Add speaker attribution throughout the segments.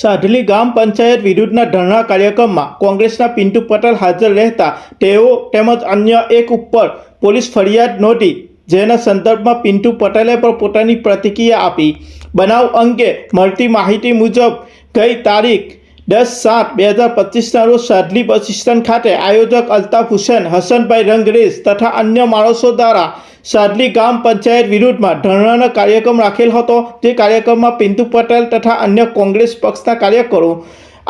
Speaker 1: સાઢલી ગામ પંચાયત વિરુદ્ધના ધરણા કાર્યક્રમમાં કોંગ્રેસના પિન્ટુ પટેલ હાજર રહેતા તેઓ તેમજ અન્ય એક ઉપર પોલીસ ફરિયાદ નોંધી, જેના સંદર્ભમાં પિન્ટુ પટેલે પણ પોતાની પ્રતિક્રિયા આપી. બનાવ અંગે મળતી માહિતી મુજબ ગઈ તારીખ દસ સાત બે હજાર પચીસના રોજ સાડલી બસ સ્ટેન્ડ ખાતે આયોજક અલ્તાફ હુસેન, હસનભાઈ રંગરેજ તથા અન્ય માણસો દ્વારા સાડલી ગામ પંચાયત વિરુદ્ધમાં ધરણાનો કાર્યક્રમ રાખેલ હતો. તે કાર્યક્રમમાં પિન્ટુ પટેલ તથા અન્ય કોંગ્રેસ પક્ષના કાર્યકરો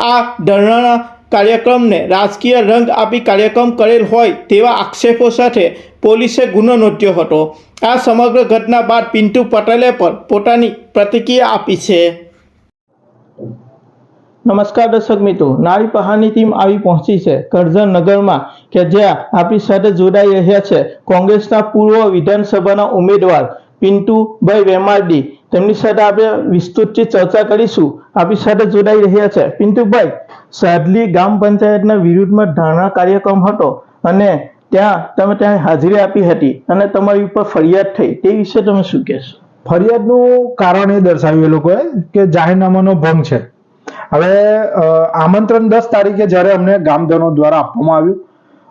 Speaker 1: આ ધરણાના કાર્યક્રમને રાજકીય રંગ આપી કાર્યક્રમ કરેલ હોય તેવા આક્ષેપો સાથે પોલીસે ગુનો નોંધ્યો હતો. આ સમગ્ર ઘટના બાદ પિન્ટુ પટેલે પણ પોતાની પ્રતિક્રિયા આપી છે. નમસ્કાર દર્શક મિત્રો, નારી પહાની ટીમ આવી પહોંચી છે. કરજણ નગરમાં કે જ્યાં આપણી સાથે જોડાઈ રહ્યા છે કોંગ્રેસના પૂર્વ વિધાનસભાના ઉમેદવાર પિન્ટુભાઈ વેમારડી. તેમની સાથે આપણે વિસ્તૃતથી ચર્ચા કરીશું. આપણી સાથે જોડાઈ રહ્યા છે પિન્ટુભાઈ સાદલી ગામ પંચાયતના વિરુદ્ધમાં ધારણા કાર્યક્રમ હતો અને ત્યાં તમે ત્યાં હાજરી આપી હતી અને તમારી ઉપર ફરિયાદ થઈ. તે વિશે તમે શું કહેશો?
Speaker 2: ફરિયાદનું કારણ એ દર્શાવ્યું એ લોકોએ કે જાહેરનામાનો ભંગ છે. હવે આમંત્રણ દસ તારીખે જ્યારે અમને ગામધનો દ્વારા આપવામાં આવ્યું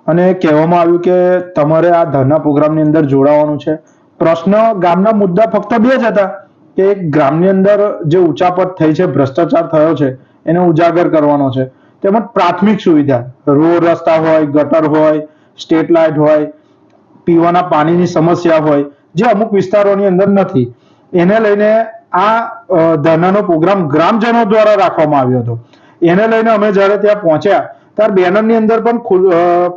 Speaker 2: અને કહેવામાં આવ્યું કે તમારે આ ધરના પ્રોગ્રામની અંદર જોડાવાનું છે. પ્રશ્ન ગામના મુદ્દા ફક્ત બે જ હતા. કે ગ્રામની અંદર જે ઉચાપત થઈ છે, ભ્રષ્ટાચાર થયો છે, એને ઉજાગર કરવાનો છે. તેમજ પ્રાથમિક સુવિધા, રોડ રસ્તા હોય, ગટર હોય સ્ટેટ લાઇટ હોય, પીવાના પાણીની સમસ્યા હોય, જે અમુક વિસ્તારોની અંદર નથી. એને લઈને આ ધરનાનો પ્રોગ્રામ ગ્રામજનો દ્વારા રાખવામાં આવ્યો હતો. એને લઈને અમે જ્યારે ત્યાં પહોંચ્યા, ત્યારે બેનરની અંદર પણ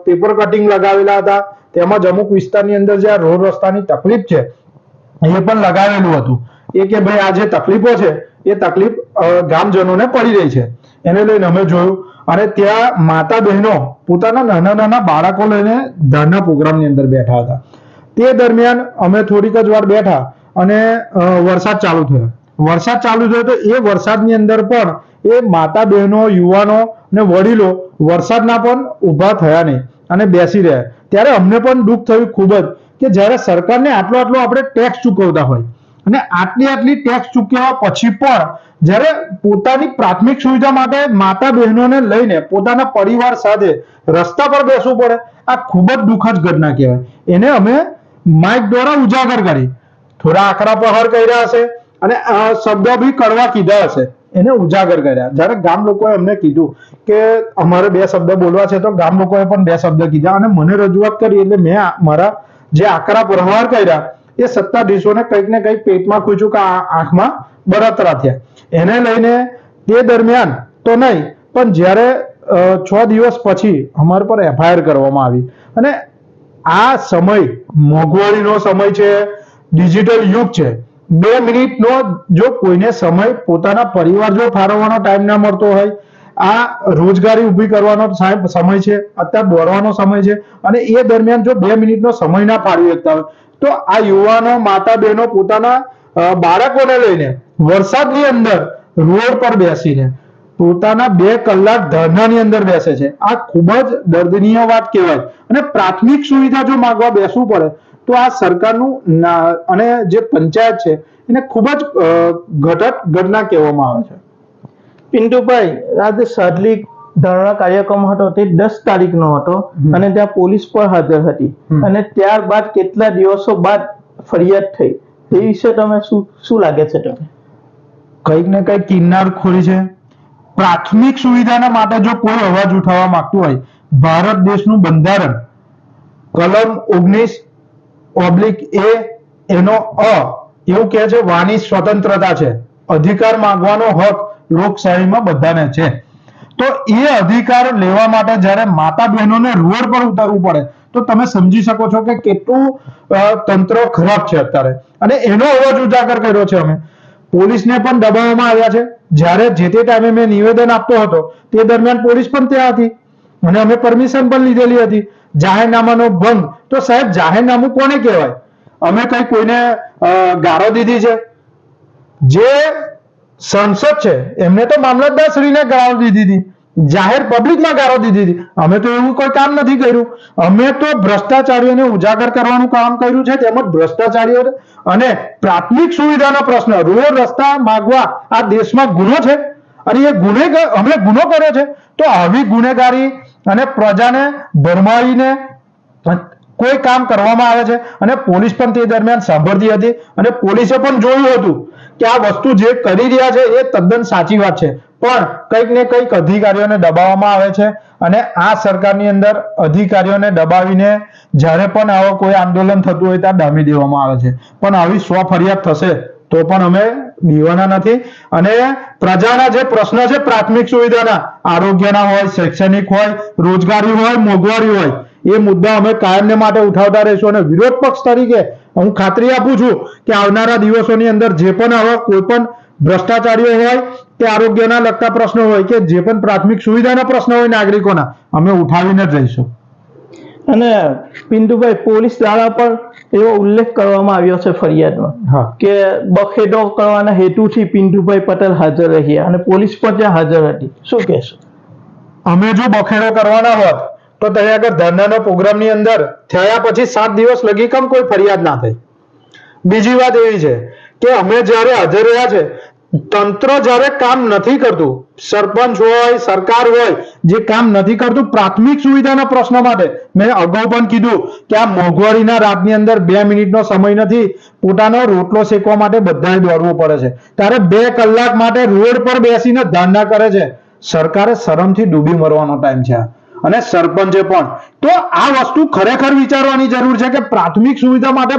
Speaker 2: પેપર કટિંગ લગાવેલા હતા. તેમજ અમુક વિસ્તારની અંદર જ્યાં રોડ રસ્તાની તકલીફ છે, એ પણ લગાવેલું હતું. એ કે ભાઈ, આ જે તકલીફો છે, એ તકલીફ ગામજનોને પડી રહી છે. એને લઈને અમે જોયું. અને ત્યાં માતા બહેનો પોતાના નાના નાના બાળકો લઈને ધરના પ્રોગ્રામની અંદર બેઠા હતા. તે દરમિયાન અમે થોડીક જ વાર બેઠા અને વરસાદ ચાલુ થયો. વરસાદ ચાલુ થયો તો એ વરસાદની અંદર પણ એ માતા બહેનો યુવાનો અને વડીલો વરસાદના પણ ઊભા થયા નહીં અને બેસી રહ્યા. ત્યારે અમને પણ દુઃખ થયું ખૂબ જ કે જ્યારે સરકારને આટલો આટલો આપણે ટેક્સ ચૂકવતા હોય અને આટલી આટલી ટેક્સ ચૂકવ્યા પછી પણ જ્યારે પોતાની પ્રાથમિક સુવિધા માટે માતા બહેનોને લઈને પોતાના પરિવાર સાથે રસ્તા પર બેસવું પડે, આ ખૂબ જ દુઃખદ ઘટના કહેવાય. એને અમે માઇક દ્વારા ઉજાગર કરી. થોડા આકરા પ્રહાર કર્યા હશે અને શબ્દો બી કરવા કીધા હશે. એને ઉજાગર કર્યા. જ્યારે ગામ લોકોએ અમને કીધું કે અમારે બે શબ્દ બોલવા છે, તો ગામ લોકોએ પણ બે શબ્દ કીધા અને મને રજૂઆત કરી એટલે મેં મારા જે આકરા પ્રહાર કર્યા, એ સત્તાધીશોને કંઈક ને કંઈક પેટમાં ખૂચ્યું કે આ આંખમાં બળતરા થયા. એને લઈને તે દરમિયાન તો નહીં, પણ જ્યારે છ દિવસ પછી અમારા પર એફઆઈઆર કરવામાં આવી. અને આ સમય, મોંઘવારીનો સમય છે ડિજિટલ યુગ છે. બે મિનિટનો જો કોઈને સમય પોતાના પરિવાર જો ફાળવવાનો ટાઈમ ના મળતો હોય, આ રોજગારી ઊભી કરવાનો સમય છે, અત્યારે દોડવાનો સમય છે અને એ દરમિયાન જો બે મિનિટનો સમય ના ફાળવી શકતા હોય, તો આ યુવાનો માતા બહેનો પોતાના બાળકોને લઈને વરસાદની અંદર રોડ પર બેસીને પોતાના બે કલાક ધરણાની અંદર બેસે છે. આ ખૂબ જ દર્દનીય વાત કહેવાય અને પ્રાથમિક સુવિધા જો માંગવા બેસવું પડે તો આ સરકારનું ના- અને જે પંચાયત છે એને ખૂબ જ ઘટક ઘટના કહેવામાં આવે છે.
Speaker 1: પિન્ટુભાઈ આજે સાડલી ધરણા કાર્યક્રમ હતો તે દસ તારીખનો હતો અને ત્યાં પોલીસ પણ હાજર હતી. અને ત્યારબાદ કેટલા દિવસો બાદ ફરિયાદ થઈ? તે વિશે તમે શું શું લાગે છે તમને?
Speaker 2: કંઈક ને કંઈક કિન્નાર ખોરી છે. પ્રાથમિક સુવિધાના માટે જો કોઈ અવાજ ઉઠાવવા માંગતું હોય ભારત દેશનું બંધારણ કલમ ઓગણીસ ઓબ્લિક એ એનો અ. એવું કહે છે, વાણી સ્વતંત્રતા છે. અધિકાર માંગવાનો હક લોકશાહીમાં બધાને છે. તો એ અધિકાર લેવા માટે જ્યારે માતા બહેનોને રોડ પર ઉતરવું પડે, તો તમે સમજી શકો છો કે કેટલું તંત્ર ખરાબ છે અત્યારે. અને એનો અવાજ ઉજાગર કર્યો છે અમે. પોલીસને પણ દબાવવામાં આવ્યા છે. જ્યારે જે તે ટાઈમે મેં નિવેદન આપતો હતો, તે દરમિયાન પોલીસ પણ ત્યાં હતી. અને અમે પરમિશન પણ લીધેલી હતી. જાહેરનામાનો ભંગ. તો સાહેબ, જાહેરનામું કોને કહેવાય? અમે કઈ કોઈને ગાળો દીધી છે? જે સંસદ છે, એમને તો મામલતદારશ્રીને ગાળો દીધી હતી. જાહેર પબ્લિકમાં ગાળો દીધી હતી. અમે તો એવું કોઈ કામ નથી કર્યું. અમે તો ભ્રષ્ટાચારીઓને ઉજાગર કરવાનું કામ કર્યું છે, તેમજ ભ્રષ્ટાચારીઓ અને પ્રાથમિક સુવિધાનો પ્રશ્ન, રોડ રસ્તા માગવા આ દેશમાં ગુનો છે? અને એ ગુનેગાર અમે ગુનો કર્યો છે? તો આવી ગુનેગારી અને પ્રજાને ભરમાવીને કોઈ કામ કરવામાં આવે છે. અને પોલીસ પણ તે દરમિયાન સાંભળતી હતી. અને પોલીસે પણ જોયું હતું કે આ વસ્તુ જે કરી રહ્યા છે એ તદ્દન સાચી વાત છે. પણ કંઈક ને કંઈક અધિકારીઓને દબાવવામાં આવે છે અને આ સરકારની અંદર અધિકારીઓને દબાવીને જ્યારે પણ આવો કોઈ આંદોલન થતું હોય ત્યાં ડામી દેવામાં આવે છે. પણ આવી સ્વ ફરિયાદ થશે તો પણ અમે દીવાના નથી. અને પ્રજાના જે પ્રશ્ન છે, પ્રાથમિક સુવિધાના, આરોગ્યના હોય, શૈક્ષણિક હોય, રોજગારી હોય, મોંઘવારી હોય, એ મુદ્દા અમે કાયમને માટે ઉઠાવતા રહીશું. અને વિરોધ પક્ષ તરીકે હું ખાતરી આપું છું કે આવનારા દિવસોની અંદર જે પણ આવા કોઈ પણ ભ્રષ્ટાચારીઓ હોય કે આરોગ્યના લગતા પ્રશ્નો હોય કે જે પણ પ્રાથમિક સુવિધાના પ્રશ્નો હોય નાગરિકોના, અમે ઉઠાવીને જ રહીશું.
Speaker 1: અને પિન્ટુભાઈ, પોલીસ દ્વારા પણ એવો ઉલ્લેખ કરવામાં આવ્યો છે ફરિયાદમાં કે બખેડો કરવાના હેતુથી પિન્ટુભાઈ પટેલ હાજર રહ્યા અને પોલીસ પણ ત્યાં હાજર હતી. શું કહેશો?
Speaker 2: અમે જો બખેડો કરવાના હોત તો ત્યાં આગળ ધરનાનો પ્રોગ્રામની અંદર થયા પછી સાત દિવસ લગી કમ કોઈ ફરિયાદ ના થઈ? બીજી વાત એવી છે કે અમે જ્યારે હાજર રહ્યા છે તંત્ર જ્યારે કામ નથી કરતું, સરપંચ હોય, સરકાર હોય, જે કામ નથી કરતું, પ્રાથમિક સુવિધાના પ્રશ્ન માટે મેં અગાઉ પણ કીધું કે આ મોંઘવારીના રાતની અંદર બે મિનિટનો સમય નથી, પોતાનો રોટલો શેકવા માટે બધાએ દોડવું પડે છે ત્યારે બે કલાક માટે રોડ પર બેસીને ધારણા કરે છે સરકારે શરમથી ડૂબી મરવાનો ટાઈમ છે આ. અને સરપંચે પણ. તો આ વસ્તુ ખરેખર વિચારવાની જરૂર છે કે પ્રાથમિક સુવિધા માટે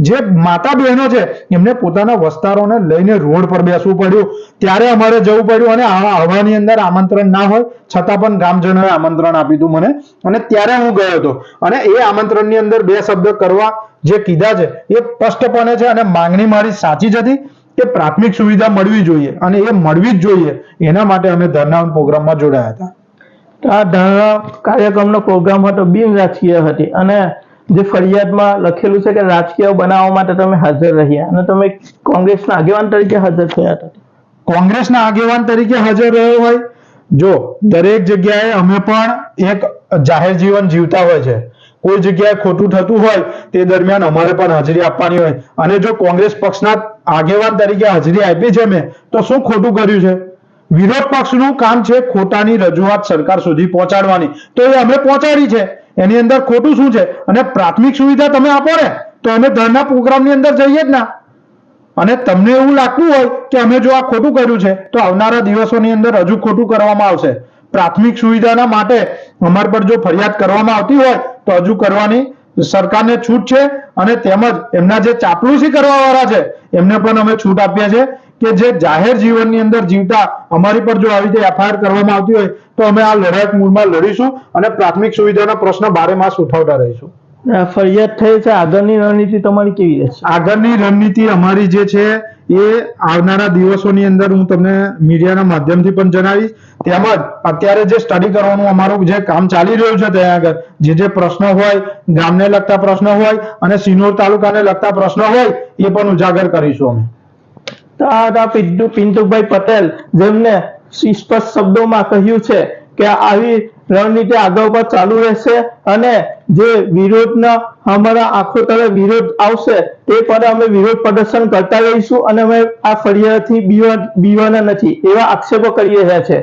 Speaker 2: જે માતા બહેનો છે, એમને પોતાના વસ્તારોને લઈને રોડ પર બેસવું પડ્યું. ત્યારે અમારે જવું પડ્યું અને હવાની અંદર આમંત્રણ ના હોય, છતાં પણ ગામજનોએ આમંત્રણ આપ્યું હતું મને. અને ત્યારે હું ગયો હતો. અને એ આમંત્રણની અંદર બે શબ્દ કરવા જે કીધા છે, એ સ્પષ્ટપણે છે અને માંગણી મારી સાચી જ હતી કે પ્રાથમિક સુવિધા મળવી જોઈએ. અને એ મળવી જ જોઈએ. એના માટે અમે ધરણા પ્રોગ્રામમાં જોડાયા હતા.
Speaker 1: તો આ ધરણા કાર્યક્રમનો પ્રોગ્રામ હતો, બિન રાજકીય હતી. અને જે ફરિયાદમાં લખેલું છે કે રાજકીય બનાવવા માટે તમે હાજર રહ્યા. અને તમે કોંગ્રેસના આગેવાન તરીકે હાજર થયા હતા.
Speaker 2: કોંગ્રેસના આગેવાન તરીકે હાજર રહ્યો હોય? જો, દરેક જગ્યાએ અમે પણ એક જાહેર જીવન જીવતા હોય છે. કોઈ જગ્યાએ ખોટું થતું હોય, તે દરમિયાન અમારે પણ હાજરી આપવાની હોય. અને જો કોંગ્રેસ પક્ષના આગેવાન તરીકે હાજરી આપી છે મેં તો શું ખોટું કર્યું છે? વિરોધ પક્ષનું કામ છે ખોટાની રજૂઆત સરકાર સુધી પહોંચાડવાની. તો એ અમે પહોંચાડી છે. એની અંદર ખોટું શું છે? અને પ્રાથમિક સુવિધા તમે આપો ને, તો અમે ધરના પ્રોગ્રામની અંદર જઈએ જ ના. અને તમને એવું લાગતું હોય કે અમે જો આ ખોટું કર્યું છે, તો આવનારા દિવસોની અંદર હજુ ખોટું કરવામાં આવશે. પ્રાથમિક સુવિધાના માટે અમારા પર જો ફરિયાદ કરવામાં આવતી હોય, તો હજુ કરવાની સરકારને છૂટ છે. અને તેમજ એમના જે ચાપલુસી કરવા વાળા છે, એમને પણ અમે છૂટ આપીએ છીએ કે જે જાહેર જીવનની અંદર જીવતા અમારી પર જો આવી રીતે એફઆઈઆર કરવામાં આવતી હોય તો અમે આ લડાયક મૂળમાં લડીશું અને પ્રાથમિક સુવિધાના પ્રશ્ન બારે માસ ઉઠાવતા રહીશું.
Speaker 1: ફરિયાદ થઈ છે આગળની રણનીતિ તમારી કેવી રહેશે?
Speaker 2: આગળની રણનીતિ અમારી જે છે એ આવનારા દિવસોની અંદર હું તમને મીડિયાના માધ્યમથી પણ જણાવીશ. તેમજ અત્યારે જે સ્ટડી કરવાનું અમારું જે કામ ચાલી રહ્યું છે ત્યાં આગળ જે જે પ્રશ્ન હોય ગામને લગતા પ્રશ્ન હોય અને સિનોર તાલુકાને લગતા પ્રશ્ન હોય એ પણ ઉજાગર કરીશું અમે.
Speaker 1: તો આ હતા પિન્ટુ પિન્ટુભાઈ પટેલ જેમને સ્પષ્ટ શબ્દોમાં કહ્યું છે કે આવી રણનીતિ આગળ પર ચાલુ રહેશે અને જે વિરોધના અમારા આખો તરફ વિરોધ આવશે તે પર અમે વિરોધ પ્રદર્શન કરતા રહીશું અને અમે આ ફરિયાદથી બીવા બીવાના નથી એવા આક્ષેપો કરી રહ્યા છે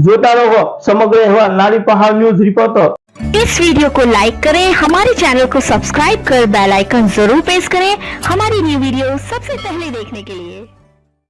Speaker 1: જોતા રહો સમગ્ર અહેવાલ નારી પહાડ ન્યૂઝ રિપોર્ટર
Speaker 3: इस वीडियो को लाइक करें हमारे चैनल को सब्सक्राइब कर बेल आइकन जरूर प्रेस करें हमारी न्यू वीडियो सबसे पहले देखने के लिए